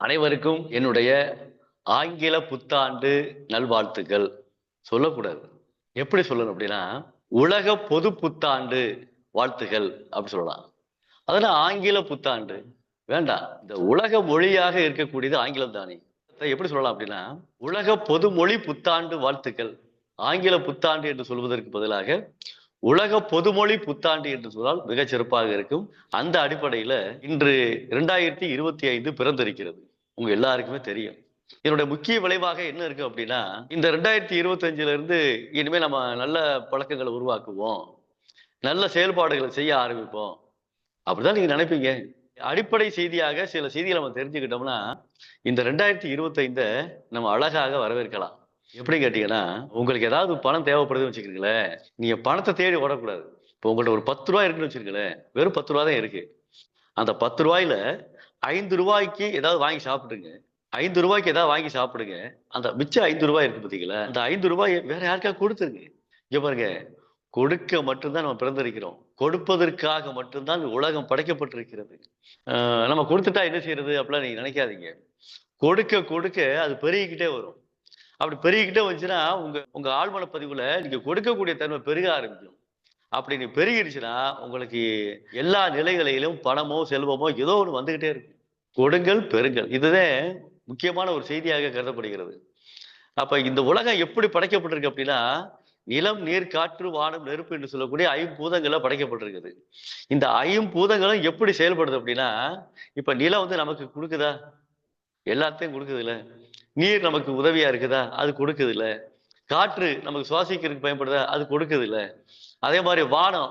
அனைவருக்கும் என்னுடைய ஆங்கில புத்தாண்டு நல்வாழ்த்துக்கள். சொல்லக்கூடாது. எப்படி சொல்லணும் அப்படின்னா உலக பொது புத்தாண்டு வாழ்த்துகள் அப்படி சொல்லலாம். அதனால ஆங்கில புத்தாண்டு. வேண்டாம். இந்த உலக மொழியாக இருக்கக்கூடியது ஆங்கிலம் தானே. எப்படி சொல்லலாம் அப்படின்னா உலக பொதுமொழி புத்தாண்டு வாழ்த்துக்கள். ஆங்கில புத்தாண்டு என்று சொல்வதற்கு பதிலாக உலக பொதுமொழி புத்தாண்டு என்று சொன்னால் மிகச் சிறப்பாக இருக்கும். அந்த அடிப்படையில இன்று இரண்டாயிரத்தி இருபத்தி ஐந்து பிறந்திருக்கிறது. உங்க எல்லாருக்குமே தெரியும். இதனுடைய முக்கிய விளைவாக என்ன இருக்கு அப்படின்னா இந்த ரெண்டாயிரத்தி இருபத்தஞ்சுல இருந்து இனிமே நம்ம நல்ல பழக்கங்களை உருவாக்குவோம். நல்ல செயல்பாடுகளை செய்ய ஆரம்பிப்போம். அப்படிதான் நீங்க நினைப்பீங்க. அடிப்படை செய்தியாக சில செய்திகளை நம்ம தெரிஞ்சுக்கிட்டோம்னா இந்த ரெண்டாயிரத்தி இருபத்தைந்த நம்ம அழகாக வரவேற்கலாம். எப்படி கேட்டீங்கன்னா உங்களுக்கு ஏதாவது பணம் தேவைப்படுதுன்னு வச்சுக்கிறீங்களேன் நீங்க பணத்தை தேடி ஓடக்கூடாது. இப்போ உங்கள்ட்ட ஒரு பத்து ரூபா இருக்குன்னு வச்சுருங்களேன் வெறும் பத்து ரூபா தான் இருக்கு. அந்த பத்து ரூபாயில ஐந்து ரூபாய்க்கு ஏதாவது வாங்கி சாப்பிடுங்க. ஐந்து ரூபாய்க்கு ஏதாவது வாங்கி சாப்பிடுங்க. அந்த மிச்சம் ஐந்து ரூபாய் இருக்கு பார்த்தீங்களா அந்த ஐந்து ரூபாய் வேற யாருக்கா கொடுத்துருங்க. இங்கே பாருங்க. கொடுக்க மட்டும்தான் நம்ம பிறந்திருக்கிறோம். கொடுப்பதற்காக மட்டும்தான் உலகம் படைக்கப்பட்டிருக்கிறது. நம்ம கொடுத்துட்டா என்ன செய்யறது? அப்படிலாம் நீங்க நினைக்காதீங்க. கொடுக்க கொடுக்க அது பெருகிக்கிட்டே வரும். அப்படி பெருகிக்கிட்டே வந்துச்சுன்னா உங்க உங்க ஆழ்மன பதிவுல நீங்க கொடுக்கக்கூடிய தன்மை பெருக ஆரம்பிக்கும். அப்படி நீ பெருகிடுச்சுன்னா உங்களுக்கு எல்லா நிலைகளிலும் பணமோ செல்வமோ ஏதோ ஒன்று வந்துகிட்டே இருக்கும். கொடுங்கள் பெறுங்கள். இதுதான் முக்கியமான ஒரு செய்தியாக கருதப்படுகிறது. அப்ப இந்த உலகம் எப்படி படைக்கப்பட்டிருக்கு அப்படின்னா நிலம் நீர் காற்று வானம் நெருப்பு என்று சொல்லக்கூடிய ஐம்பூதங்களை படைக்கப்பட்டிருக்குது. இந்த ஐம்பூதங்களும் எப்படி செயல்படுது அப்படின்னா இப்ப நிலம் வந்து நமக்கு கொடுக்குதா? எல்லாத்தையும் கொடுக்குது இல்ல நீர் நமக்கு உதவியா இருக்குதா? அது கொடுக்குது இல்ல காற்று நமக்கு சுவாசிக்கிறதுக்கு பயன்படுதா? அது கொடுக்குது இல்ல அதே மாதிரி வானம்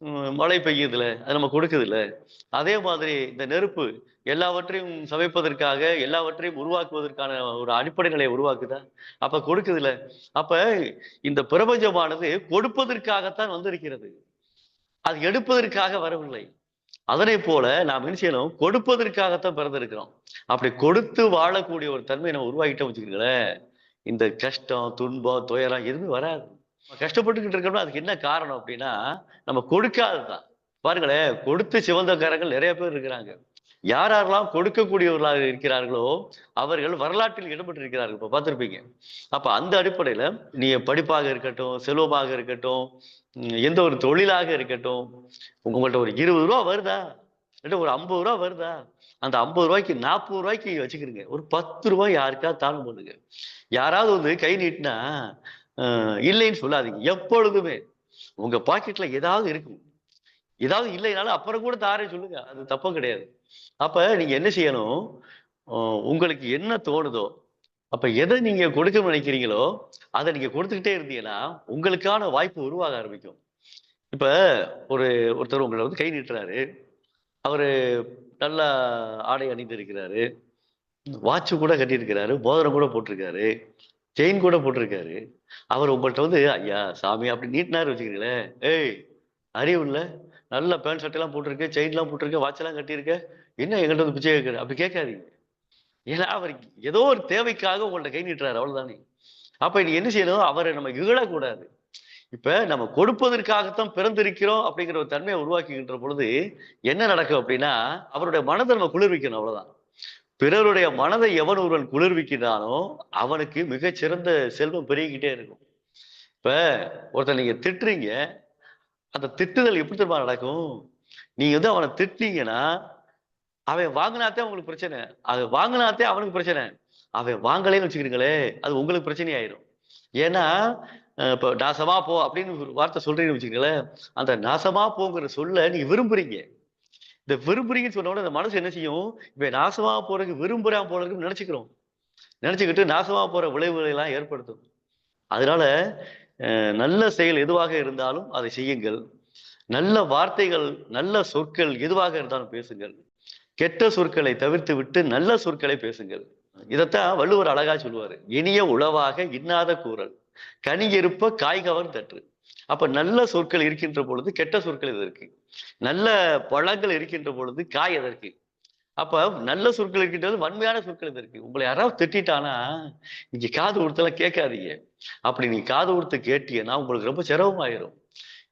மழை பெய்யுதுல அது நம்ம கொடுக்குதுல. அதே மாதிரி இந்த நெருப்பு எல்லாவற்றையும் சமைப்பதற்காக எல்லாவற்றையும் உருவாக்குவதற்கான ஒரு அடிப்படைகளை உருவாக்குதா? அப்ப கொடுக்குதுல. அப்ப இந்த பிரபஞ்சமானது கொடுப்பதற்காகத்தான் வந்திருக்கிறது. அது எடுப்பதற்காக வரவில்லை. அதனை போல நாம் என்ன செய்யணும்? கொடுப்பதற்காகத்தான் பிறந்திருக்கிறோம். அப்படி கொடுத்து வாழக்கூடிய ஒரு தன்மையை நம்ம உருவாக்கிட்டோம் வச்சுக்கோங்களேன் இந்த கஷ்டம் துன்பம் துயரம் எதுவுமே வராது. கஷ்டப்பட்டுக்கிட்டு இருக்கோம்னா அதுக்கு என்ன காரணம் அப்படின்னா நம்ம கொடுக்காததுதான். பாருங்களேன் கொடுத்து சிவந்தக்காரங்கள் நிறைய பேர் இருக்கிறாங்க. யார் யாரெல்லாம் கொடுக்கக்கூடியவர்களாக இருக்கிறார்களோ அவர்கள் வரலாற்றில் இடம்பெற்றிருக்கிறார்கள் இப்ப பார்த்துருப்பீங்க. அப்ப அந்த அடிப்படையில நீ படிப்பாக இருக்கட்டும் செல்வமாக இருக்கட்டும் எந்த ஒரு தொழிலாக இருக்கட்டும் உங்கள்கிட்ட ஒரு இருபது ரூபா வருதா? இல்லை ஒரு ஐம்பது ரூபா வருதா? அந்த ஐம்பது ரூபாய்க்கு நாற்பது ரூபாய்க்கு வச்சுக்கிறீங்க ஒரு பத்து ரூபாய் யாருக்காவது தானம் பண்ணுங்க யாராவது வந்து கை நீட்டினா இல்லைன்னு சொல்லாதீங்க. எப்பொழுதுமே உங்க பாக்கெட்ல ஏதாவது இருக்கும். ஏதாவது இல்லைனாலும் அப்புறம் கூட தாரேன்னு சொல்லுங்க. அது தப்பும் கிடையாது. அப்ப நீங்க என்ன செய்யணும்? உங்களுக்கு என்ன தோணுதோ அப்ப எதை நீங்க கொடுக்க நினைக்கிறீங்களோ அதை நீங்க கொடுத்துக்கிட்டே இருந்தீங்கன்னா உங்களுக்கான வாய்ப்பு உருவாக ஆரம்பிக்கும். இப்ப ஒரு ஒருத்தர் உங்களை வந்து கை நீட்டுறாரு. அவரு நல்ல ஆடை அணிந்திருக்கிறாரு. வாட்சு கூட கட்டியிருக்கிறாரு. மோதிரம் கூட போட்டிருக்காரு. செயின் கூட போட்டிருக்காரு. அவர் உங்கள்கிட்ட வந்து ஐயா சாமி அப்படி நீட்டினாரு வச்சுக்கிறீங்களேன் ஏய் அறிவு இல்லை. நல்ல பேண்ட் ஷர்ட்டெல்லாம் போட்டிருக்க செயின் எல்லாம் போட்டிருக்க கட்டியிருக்க. என்ன எங்கள்கிட்ட வந்து பிச்சை கேட்கற? அப்படி கேட்காதீங்க ஏன்னா அவர் ஏதோ ஒரு தேவைக்காக உங்கள்கிட்ட கை நீட்டுறாரு. அவ்வளோதானே அப்போ நீ என்ன செய்யணும்? அவரை நம்ம இகழக்கூடாது. இப்போ நம்ம கொடுப்பதற்காகத்தான் பிறந்திருக்கிறோம் அப்படிங்கிற ஒரு தன்மையை உருவாக்கிக்கின்ற பொழுது என்ன நடக்கும் அப்படின்னா அவருடைய மனதை நம்ம குளிர்விக்கணும். அவ்வளோதான் பிறருடைய மனதை எவன் ஒருவன் குளிர்விக்கிறானோ அவனுக்கு மிகச்சிறந்த செல்வம் பெருகிக்கிட்டே இருக்கும். இப்ப ஒருத்தர் நீங்க திட்டுறீங்க அந்த திட்டுதல் எப்படி தெரியுமா நடக்கும்? நீங்க வந்து அவனை திட்டினீங்கன்னா அவன் வாங்கினாத்தே உங்களுக்கு பிரச்சனை. அது வாங்கினாத்தே அவனுக்கு பிரச்சனை. அவன் வாங்கலைன்னு வச்சுக்கிறீங்களே அது உங்களுக்கு பிரச்சனை ஆயிரும் ஏன்னா இப்போ நாசமா போ அப்படின்னு ஒரு வார்த்தை சொல்றீங்கன்னு வச்சுக்கீங்களேன் அந்த நாசமா போங்கிற சொல்ல நீங்க விரும்புறீங்க. இந்த விரும்புறீங்கன்னு சொன்ன உடனே அந்த மனசு என்ன செய்யும்? இப்ப நாசமா போறதுக்கு விரும்புறான் போறதுக்கு நினைச்சுக்கிறோம். நினைச்சுக்கிட்டு நாசமா போற விளைவுகளை எல்லாம் ஏற்படுத்தும். அதனால நல்ல செயல் எதுவாக இருந்தாலும் அதை செய்யுங்கள். நல்ல வார்த்தைகள் நல்ல சொற்கள் எதுவாக இருந்தாலும் பேசுங்கள். கெட்ட சொற்களை தவிர்த்து விட்டு நல்ல சொற்களை பேசுங்கள். இதைத்தான் வள்ளுவர் அழகா சொல்லுவார். இனிய உளவாக இன்னாத கூறல். கனி இருப்ப காய்கவர் தற்று அப்ப நல்ல சொற்கள் இருக்கின்ற பொழுது கெட்ட சொற்கள் இது இருக்கு? நல்ல பழங்கள் இருக்கின்ற பொழுது காய் அதற்கு அப்ப நல்ல சொற்கள் இருக்கின்றது வன்மையான சொற்கள் இருக்கு உங்களை யாராவது திட்டானா நீங்க காது கொடுத்தெல்லாம் கேட்காதீங்க. அப்படி நீ காது கொடுத்து கேட்டீங்கன்னா உங்களுக்கு ரொம்ப சிரமமாயிரும்.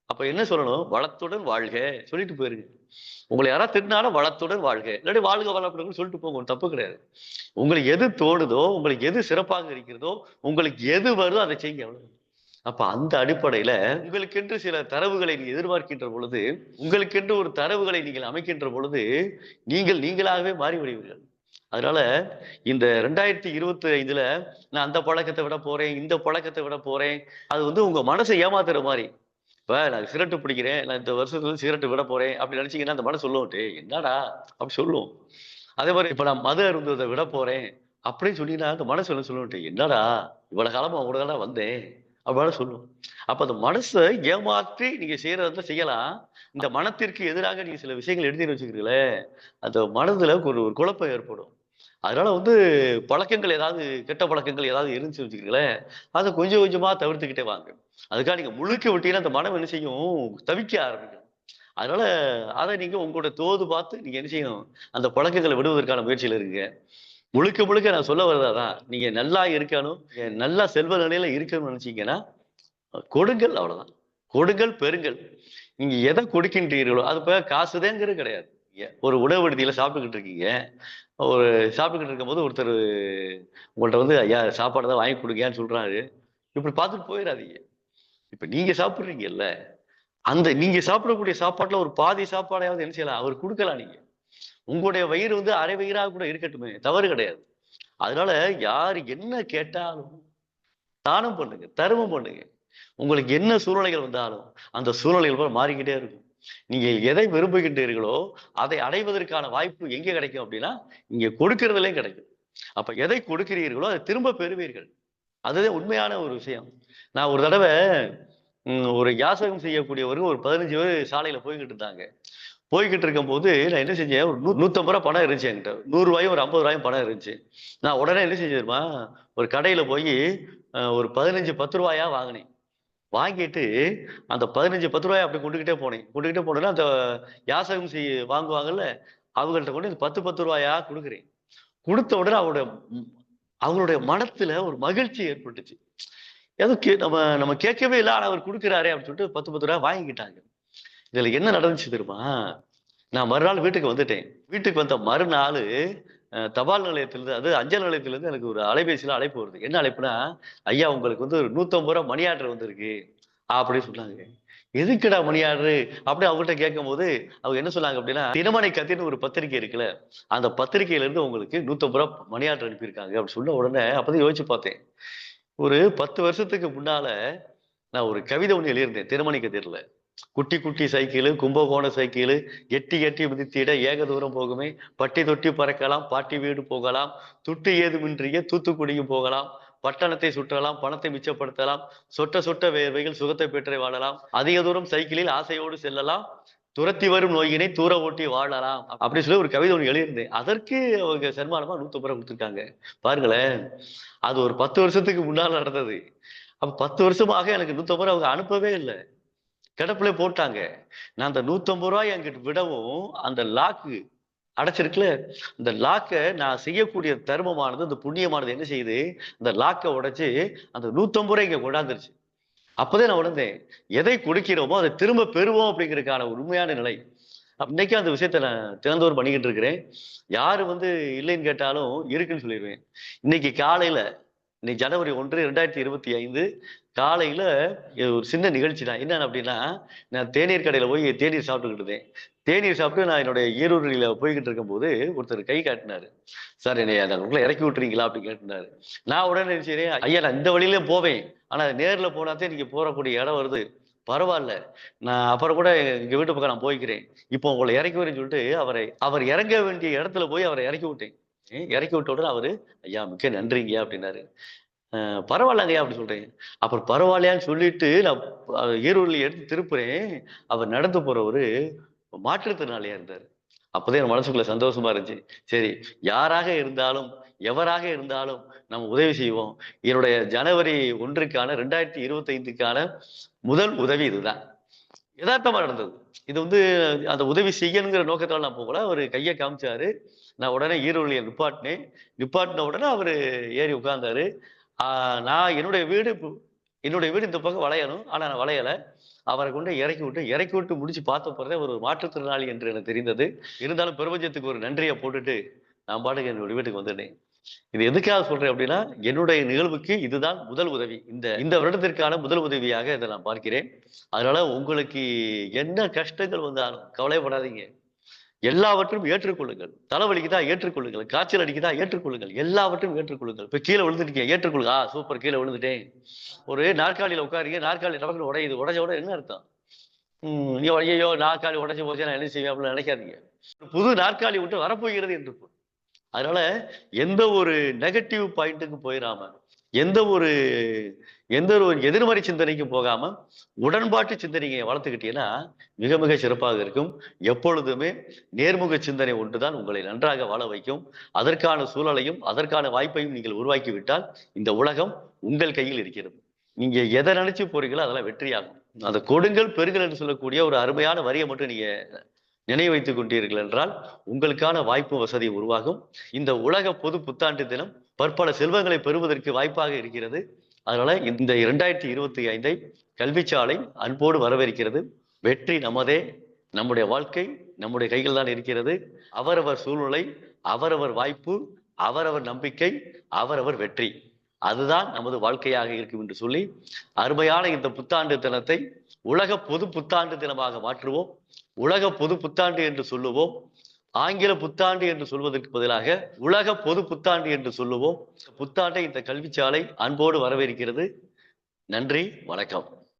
அப்ப என்ன சொல்லணும்? வளத்துடன் வாழ்க. சொல்லிட்டு போயிருங்க. உங்களை யாராவது திட்டினாலும் வளத்துடன் வாழ்க. இல்லாட்டி வாழ்க வளத்துடன் சொல்லிட்டு போங்க. தப்பு கிடையாது. உங்களுக்கு எது தோணுதோ உங்களுக்கு எது சிறப்பாக இருக்கிறதோ உங்களுக்கு எது வருதோ அதை செய்யுங்க அவ்வளவு அப்ப அந்த அடிப்படையில உங்களுக்கென்று சில தரவுகளை நீ எதிர்பார்க்கின்ற பொழுது உங்களுக்கென்று ஒரு தரவுகளை நீங்கள் அமைக்கின்ற பொழுது நீங்கள் நீங்களாகவே மாறி விடுவீர்கள் அதனால இந்த ரெண்டாயிரத்தி இருபத்தி ஐந்துல நான் அந்த பழக்கத்தை விட போறேன் இந்த பழக்கத்தை விட போறேன் அது வந்து உங்க மனசை ஏமாத்துற மாதிரி இப்ப நான் சிகரெட்டு பிடிக்கிறேன் நான் இந்த வருஷத்துல சிகரெட்டு விட போறேன் அப்படி நினைச்சீங்கன்னா அந்த மனசு சொல்லுவோம் என்னடா? அப்படி சொல்லுவோம் அதே மாதிரி இப்ப நான் மது அருந்ததை விட போறேன் அப்படின்னு சொன்னீங்கன்னா அந்த மனசு என்ன சொல்லுவோம் என்னடா? இவ்வளவு காலமா உங்களோட வந்தேன். அப்படின்னு சொல்லும். அப்ப அந்த மனசை ஏமாற்றி நீங்க செய்யறத செய்யலாம். இந்த மனத்திற்கு எதிராக நீங்க சில விஷயங்கள் எழுதி வச்சுக்கிறீங்களே அந்த மனதுல ஒரு ஒரு குழப்பம் ஏற்படும். அதனால வந்து பழக்கங்கள் ஏதாவது கெட்ட பழக்கங்கள் ஏதாவது இருந்துச்சு வச்சுக்கிறீங்களே அதை கொஞ்சம் கொஞ்சமா தவிர்த்துக்கிட்டே வாங்க. அதுக்காக நீங்க முழுக்க விட்டீங்கன்னா அந்த மனம் என்ன செய்யும்? தவிக்க ஆரம்பிக்கும். அதனால அதை நீங்க உங்களோட தோது பார்த்து நீங்க என்ன செய்யணும்? அந்த பழக்கங்களை விடுவதற்கான முயற்சியில இருங்க. முழுக்க முழுக்க நான் சொல்ல வர்றதான் நீங்க நல்லா இருக்கணும் நல்லா செல்வ நிலையில இருக்கணும்னு நினைச்சீங்கன்னா கொடுங்கள் அவ்வளவுதான். கொடுங்கள் பெறுங்கள். நீங்க எதை கொடுக்கின்றீர்களோ அது போக காசுதேங்கிறது கிடையாது. ஒரு உணவு விடுதியில சாப்பிட்டுக்கிட்டு இருக்கீங்க. ஒரு சாப்பிட்டுக்கிட்டு இருக்கும்போது ஒருத்தர் உங்கள்ட்ட வந்து ஐயா சாப்பாடு தான் வாங்கி கொடுங்கன்னு சொல்றாரு. இப்படி பார்த்துட்டு போயிடாதீங்க. இப்ப நீங்க சாப்பிட்றீங்கல்ல அந்த நீங்க சாப்பிடக்கூடிய சாப்பாட்டுல ஒரு பாதி சாப்பாடையாவது என்ன செய்யலாம்? அவர் கொடுக்கலாம் நீங்க. உங்களுடைய வயிறு வந்து அரை வயிறாக கூட இருக்கட்டுமே தவறு கிடையாது. அதனால யார் என்ன கேட்டாலும் தானம் பண்ணுங்க தர்மம் பண்ணுங்க. உங்களுக்கு என்ன சூழ்நிலைகள் வந்தாலும் அந்த சூழ்நிலைகள் போல மாறிக்கிட்டே இருக்கும். நீங்க எதை விரும்புகின்றீர்களோ அதை அடைவதற்கான வாய்ப்பு எங்கே கிடைக்கும் அப்படின்னா இங்க கொடுக்கறதுலயும் கிடைக்கும். அப்ப எதை கொடுக்கிறீர்களோ அதை திரும்ப பெறுவீர்கள். அதுதான் உண்மையான ஒரு விஷயம். நான் ஒரு தடவை ஒரு யாசகம் செய்யக்கூடியவர்கள் ஒரு பதினஞ்சு பேர் சாலையில போய்கிட்டு இருந்தாங்க. போய்கிட்டு இருக்கும்போது நான் என்ன செஞ்சேன்? ஒரு நூ நூற்றம்பது ரூபா பணம் இருந்துச்சு என்கிட்ட. நூறுரூவாயும் ஒரு ஐம்பது ரூபாயும் பணம் இருந்துச்சு. நான் உடனே என்ன செஞ்சிருமா ஒரு கடையில் போய் ஒரு பதினஞ்சு பத்து ரூபாயா வாங்கினேன். வாங்கிட்டு அந்த பதினஞ்சு பத்து ரூபாய் அப்படி கொண்டுக்கிட்டே போனேன். கொண்டுக்கிட்டே போனேன்னா அந்த யாசகம் செய்ய வாங்குவாங்கல்ல அவங்கள்ட்ட கொண்டு இந்த பத்து பத்து ரூபாயா கொடுக்குறேன். கொடுத்த உடனே அவருடைய அவங்களுடைய மனத்துல ஒரு மகிழ்ச்சி ஏற்பட்டுச்சு. ஏதோ கே நம்ம நம்ம கேட்கவே இல்லை ஆனால் அவர் கொடுக்குறாரே அப்படின்னு சொல்லிட்டு பத்து பத்து ரூபாய் வாங்கிக்கிட்டாங்க. இதுல என்ன நடந்துச்சு தெரியுமா? நான் மறுநாள் வீட்டுக்கு வந்துட்டேன். வீட்டுக்கு வந்த மறுநாள் தபால் நிலையத்திலிருந்து அது அஞ்சல் நிலையத்திலிருந்து எனக்கு ஒரு அலைபேசியில அழைப்பு வருது. என்ன அழைப்புனா ஐயா உங்களுக்கு வந்து ஒரு நூற்றம்பது ரூபா மணி ஆர்டர் வந்திருக்கு. அப்படின்னு சொன்னாங்க. எதுக்குடா மணி ஆர்டர்? அப்படி அவங்ககிட்ட கேட்கும்போது அவங்க என்ன சொன்னாங்க அப்படின்னா தினமணி கத்தின்னு ஒரு பத்திரிக்கை இருக்குல்ல அந்த பத்திரிகையிலேருந்து உங்களுக்கு நூற்றம்பது ரூபா மணி ஆர்டர் அனுப்பியிருக்காங்க. அப்படின்னு சொன்ன உடனே அப்பதான் யோசிச்சு பார்த்தேன். ஒரு பத்து வருஷத்துக்கு முன்னால நான் ஒரு கவிதை ஒன்று எழுதியிருந்தேன் திருமணி கதிரில். குட்டி குட்டி சைக்கிள் கும்பகோண சைக்கிள் எட்டி எட்டி மிதித்திட ஏக தூரம் போகுமே. பட்டி தொட்டி பறக்கலாம் பாட்டி வீடு போகலாம். துட்டு ஏதுமின்றிய தூத்துக்குடியும் போகலாம். பட்டணத்தை சுற்றலாம் பணத்தை மிச்சப்படுத்தலாம். சொட்ட சொட்ட வேர்வைகள் சுகத்தை பெற்றே வாழலாம். அதிக தூரம் சைக்கிளில் ஆசையோடு செல்லலாம். துரத்தி வரும் நோயினை தூர ஓட்டி வாழலாம். அப்படின்னு சொல்லி ஒரு கவிதை ஒன்று எழுதியிருந்தேன். அதற்கு அவங்க சன்மானமா நூத்தி ரூபாய் கொடுத்துருக்காங்க. பாருங்களேன். அது ஒரு பத்து வருஷத்துக்கு முன்னால் நடந்தது. அப்ப பத்து வருஷமாக எனக்கு நூத்தம்பது ரூபாய் அவங்க அனுப்பவே இல்லை. கிடப்புல போட்டாங்க. நான் அந்த நூத்தம்பது ரூபாய் என்கிட்ட விடவும் அந்த லாக்கு அடைச்சிருக்குல இந்த லாக்கை நான் செய்யக்கூடிய தர்மமானது இந்த புண்ணியமானது என்ன செய்யுது? அந்த லாக்கை உடைச்சு அந்த நூத்தம்பது ரூபாய் இங்க கொண்டாந்துருச்சு. அப்பதான் நான் உணர்ந்தேன் எதை கொடுக்கிறோமோ அதை திரும்ப பெறுவோம் அப்படிங்கிறதுக்கான உண்மையான நிலை. அப்ப இன்னைக்கு அந்த விஷயத்த நான் திறந்தோர் பண்ணிக்கிட்டு இருக்கிறேன். யாரு வந்து இல்லைன்னு கேட்டாலும் இருக்குன்னு சொல்லிடுவேன். இன்னைக்கு காலையில இன்னைக்கு ஜனவரி ஒன்று ரெண்டாயிரத்தி இருபத்தி ஐந்து காலையில ஒரு சின்ன நிகழ்ச்சி தான் என்னன்னு அப்படின்னா நான் தேநீர் கடையில போய் தேநீர் சாப்பிட்டுக்கிட்டு இருந்தேன். தேநீர் சாப்பிட்டு நான் என்னுடைய ஈரூரில் போய்கிட்டு இருக்கும்போது ஒருத்தர் கை காட்டினாரு. சார் என்னை அந்த உங்களை இறக்கி விட்டுறீங்களா? அப்படின்னு கேட்டினாரு நான் உடனே சரி ஐயா நான் இந்த வழியிலே போவேன். ஆனா நேரில் போனாதே நீங்க போறக்கூடிய இடம் வருது. பரவாயில்ல. நான் அப்புறம் கூட எங்கள் வீட்டு பக்கம் நான் போய்க்கிறேன். இப்போ உங்களை இறக்கி வரேன்னு சொல்லிட்டு அவரை அவர் இறங்க வேண்டிய இடத்துல போய் அவரை இறக்கி விட்டேன். இறக்கி விட்ட உடனே அவரு ஐயா மிக்க நன்றிங்க அப்படின்னாரு. பரவாயில்லங்கய்யா அப்படி சொல்றேன் அப்புறம் பரவாயில்லையான்னு சொல்லிட்டு நான் அஹ் ஈரோடுல எடுத்து திருப்புறேன். அவர் நடந்து போறவரு மாற்றுத்திறனாளியா இருந்தாரு. அப்போதான் என் மனசுக்குள்ள சந்தோஷமா இருந்துச்சு. சரி யாராக இருந்தாலும் எவராக இருந்தாலும் நம்ம உதவி செய்வோம். என்னுடைய ஜனவரி ஒன்றுக்கான ரெண்டாயிரத்தி இருபத்தி ஐந்துக்கான முதல் உதவி இதுதான். யதார்த்தமா நடந்தது. இது வந்து அந்த உதவி செய்யணுங்கிற நோக்கத்தால் நான் போகல. அவர் கையை காமிச்சாரு. நான் உடனே ஈரோடுல நிப்பாட்டினேன். நிப்பாட்டின உடனே அவரு ஏறி உட்கார்ந்தாரு. நான் என்னுடைய வீடு இப்போ- என்னுடைய வீடு இந்த பக்கம் வளையணும். ஆனால் நான் வளையலை. அவரை கொண்டு இறக்கி விட்டு இறக்கி விட்டு முடிச்சு பார்த்த போறதே ஒரு மாற்றுத்திறனாளி என்று எனக்கு தெரிந்தது. இருந்தாலும் பிரபஞ்சத்துக்கு ஒரு நன்றியை போட்டுட்டு நான் பாட்டுக்கு என்னுடைய வீட்டுக்கு வந்துட்டேன். இது எதுக்காக சொல்றேன் அப்படின்னா என்னுடைய நிகழ்வுக்கு இதுதான் முதல் உதவி. இந்த இந்த வருடத்திற்கான முதல் உதவியாக இதை நான் பார்க்கிறேன். அதனால உங்களுக்கு என்ன கஷ்டங்கள் வந்தாலும் கவலைப்படாதீங்க. எல்லாவற்றையும் ஏற்றுக்கொள்ளுங்கள். தலைவலிக்குதா ஏற்றுக்கொள்ளுங்கள். காய்ச்சல் அடிக்குதா ஏற்றுக்கொள்ளுங்கள். எல்லாவற்றையும் ஏற்றுக்கொள்ளுங்கள். இப்போ கீழே விழுந்துட்டீங்க. ஏற்றுக்கொள்ளுங்க. ஆ சூப்பர். கீழே விழுந்துட்டேன். ஒரு நாற்காலியில் உட்காருங்க. நாற்காலி நமக்கு உடையுது. உடைஞ்ச உடனே என்ன அர்த்தம்? நீ ஐயோ ஐயோ நாற்காலி உடைஞ்சு போச்சு நான் என்ன செய்வேன் அப்படின்னு நினைக்காதீங்க. புது நாற்காலி விட்டு வரப்போகிறது என்று அதனால எந்த ஒரு நெகட்டிவ் பாயிண்ட்டுக்கு போயிடாம எந்த ஒரு எந்த ஒரு எதிர்மறை சிந்தனைக்கும் போகாம உடன்பாட்டு சிந்தனையை வளர்த்துக்கிட்டீங்கன்னா மிக மிக சிறப்பாக இருக்கும். எப்பொழுதுமே நேர்முக சிந்தனை ஒன்றுதான் உங்களை நன்றாக வாழ வைக்கும். அதற்கான சூழலையும் அதற்கான வாய்ப்பையும் நீங்கள் உருவாக்கி விட்டால் இந்த உலகம் உங்கள் கையில் இருக்கிறது. நீங்க எதை நினைச்சு போறீங்களோ அதெல்லாம் வெற்றியாகும். அந்த கொடுங்கள் பெருங்கள் என்று சொல்லக்கூடிய ஒரு அருமையான வரியை மட்டும் நீங்க நினைவு வைத்துக் கொண்டீர்கள் என்றால் உங்களுக்கான வாய்ப்பு வசதி உருவாகும். இந்த உலக பொது புத்தாண்டு தினம் பற்பல செல்வங்களை பெறுவதற்கு வாய்ப்பாக இருக்கிறது. அதனால இந்த இரண்டாயிரத்தி இருபத்தி ஐந்தை கல்விச்சாலை அன்போடு வரவேற்கிறது. வெற்றி நமதே. நம்முடைய வாழ்க்கை நம்முடைய கையில் தான் இருக்கிறது. அவரவர் சூழ்நிலை அவரவர் வாய்ப்பு அவரவர் நம்பிக்கை அவரவர் வெற்றி. அதுதான் நமது வாழ்க்கையாக இருக்கும் என்று சொல்லி அருமையான இந்த புத்தாண்டு தினத்தை உலக பொது புத்தாண்டு தினமாக மாற்றுவோம். உலக பொது புத்தாண்டு என்று சொல்லுவோம். ஆங்கில புத்தாண்டு என்று சொல்வதற்கு பதிலாக உலக பொது புத்தாண்டு என்று சொல்லுவோம். புத்தாண்டை இந்த கல்விச்சாலை அன்போடு வரவேற்கிறது. நன்றி வணக்கம்.